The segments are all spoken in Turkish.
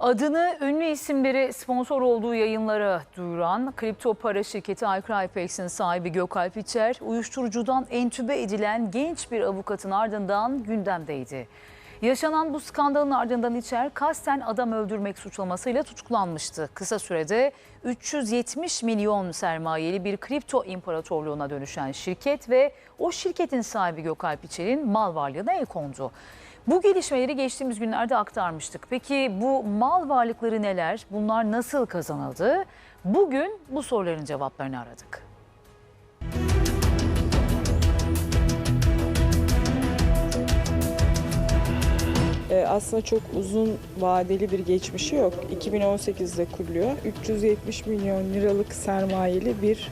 Adını ünlü isimleri sponsor olduğu yayınlara duyuran kripto para şirketi iCrypex'in sahibi Gökalp İçer, uyuşturucudan entübe edilen genç bir avukatın ardından gündemdeydi. Yaşanan bu skandalın ardından İçer kasten adam öldürmek suçlamasıyla tutuklanmıştı. Kısa sürede 370 milyon sermayeli bir kripto imparatorluğuna dönüşen şirket ve o şirketin sahibi Gökalp İçer'in mal varlığına el kondu. Bu gelişmeleri geçtiğimiz günlerde aktarmıştık. Peki bu mal varlıkları neler? Bunlar nasıl kazanıldı? Bugün bu soruların cevaplarını aradık. Ee, aslında çok uzun vadeli bir geçmişi yok. 2018'de kuruluyor. 370 milyon liralık sermayeli bir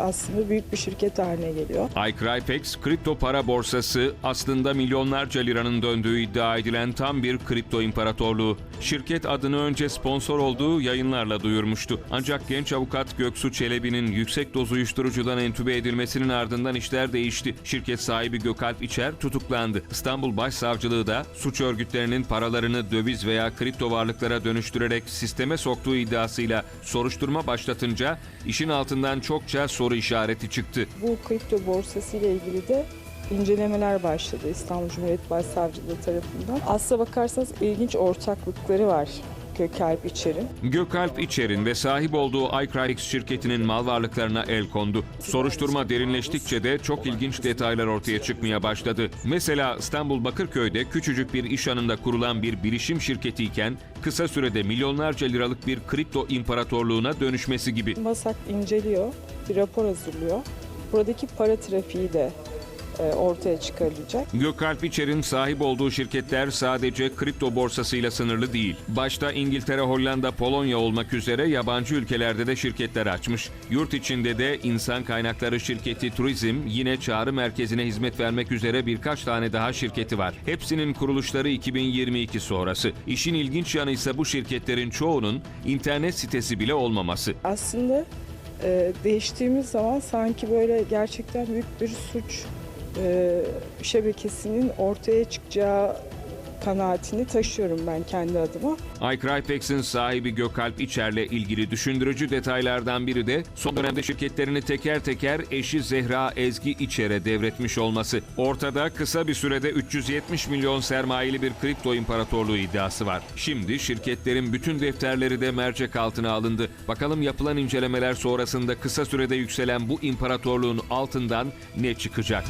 aslında büyük bir şirket haline geliyor. iCrypex kripto para borsası aslında milyonlarca liranın döndüğü iddia edilen tam bir kripto imparatorluğu. Şirket adını önce sponsor olduğu yayınlarla duyurmuştu. Ancak genç avukat Göksu Çelebi'nin yüksek doz uyuşturucudan entübe edilmesinin ardından işler değişti. Şirket sahibi Gökalp İçer tutuklandı. İstanbul Başsavcılığı da suç örgütlerinin paralarını döviz veya kripto varlıklara dönüştürerek sisteme soktuğu iddiasıyla soruşturma başlatınca işin altından çokça soru işareti çıktı. Bu kripto borsası ile ilgili de incelemeler başladı İstanbul Cumhuriyet Başsavcılığı tarafından. Aslına bakarsanız ilginç ortaklıkları var Gökalp İçer'in. Gökalp İçer'in ve sahip olduğu iCrypex şirketinin mal varlıklarına el kondu. Soruşturma derinleştikçe de çok ilginç detaylar ortaya çıkmaya başladı. Mesela İstanbul Bakırköy'de küçücük bir iş anında kurulan bir bilişim şirketiyken kısa sürede milyonlarca liralık bir kripto imparatorluğuna dönüşmesi gibi. Masak inceliyor, bir rapor hazırlıyor. Buradaki para trafiği de ortaya çıkarılacak. Gökalp İçer'in sahip olduğu şirketler sadece kripto borsasıyla sınırlı değil. Başta İngiltere, Hollanda, Polonya olmak üzere yabancı ülkelerde de şirketler açmış. Yurt içinde de insan kaynakları şirketi Turizm yine çağrı merkezine hizmet vermek üzere birkaç tane daha şirketi var. Hepsinin kuruluşları 2022 sonrası. İşin ilginç yanı ise bu şirketlerin çoğunun internet sitesi bile olmaması. aslında e, değiştiğimiz zaman sanki böyle gerçekten büyük bir suç e, şebekesinin ortaya çıkacağı kanaatini taşıyorum ben kendi adıma. iCrypex'in sahibi Gökalp İçer'le ilgili düşündürücü detaylardan biri de son dönemde şirketlerini teker teker eşi Zehra Ezgi İçer'e devretmiş olması. Ortada kısa bir sürede 370 milyon sermayeli bir kripto imparatorluğu iddiası var. Şimdi şirketlerin bütün defterleri de mercek altına alındı. Bakalım yapılan incelemeler sonrasında kısa sürede yükselen bu imparatorluğun altından ne çıkacak?